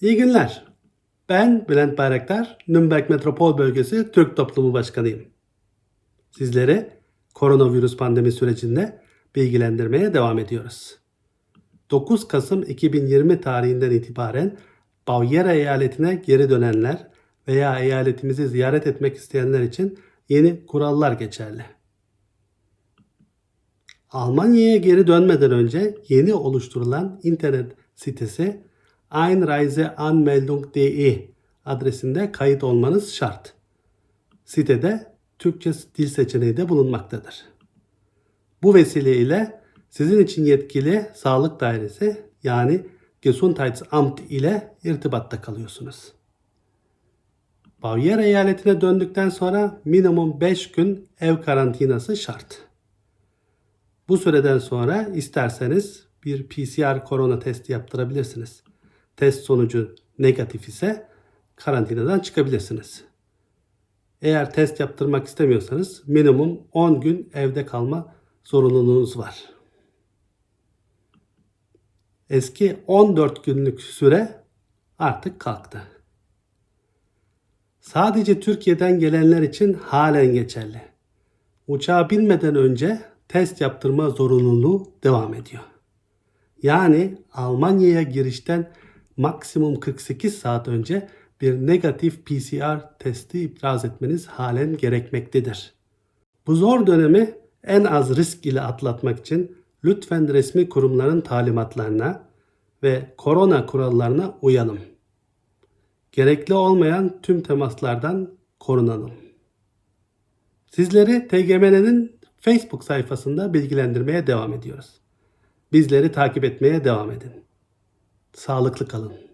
İyi günler. Ben Bülent Bayraktar, Nürnberg Metropol Bölgesi Türk Toplumu Başkanıyım. Sizleri koronavirüs pandemi sürecinde bilgilendirmeye devam ediyoruz. 9 Kasım 2020 tarihinden itibaren Bavyera eyaletine geri dönenler veya eyaletimizi ziyaret etmek isteyenler için yeni kurallar geçerli. Almanya'ya geri dönmeden önce yeni oluşturulan internet sitesi einreiseanmeldung.de adresinde kayıt olmanız şart. Sitede Türkçe dil seçeneği de bulunmaktadır. Bu vesileyle sizin için yetkili sağlık dairesi yani Gesundheitsamt ile irtibatta kalıyorsunuz. Bavyera eyaletine döndükten sonra minimum 5 gün ev karantinası şart. Bu süreden sonra isterseniz bir PCR korona testi yaptırabilirsiniz. Test sonucu negatif ise karantinadan çıkabilirsiniz. Eğer test yaptırmak istemiyorsanız minimum 10 gün evde kalma zorunluluğunuz var. Eski 14 günlük süre artık kalktı. Sadece Türkiye'den gelenler için halen geçerli. Uçağa binmeden önce test yaptırma zorunluluğu devam ediyor. Yani Almanya'ya girişten maksimum 48 saat önce bir negatif PCR testi ipraz etmeniz halen gerekmektedir. Bu zor dönemi en az risk ile atlatmak için lütfen resmi kurumların talimatlarına ve korona kurallarına uyalım. Gerekli olmayan tüm temaslardan korunalım. Sizleri TGMN'nin Facebook sayfasında bilgilendirmeye devam ediyoruz. Bizleri takip etmeye devam edin. Sağlıklı kalın.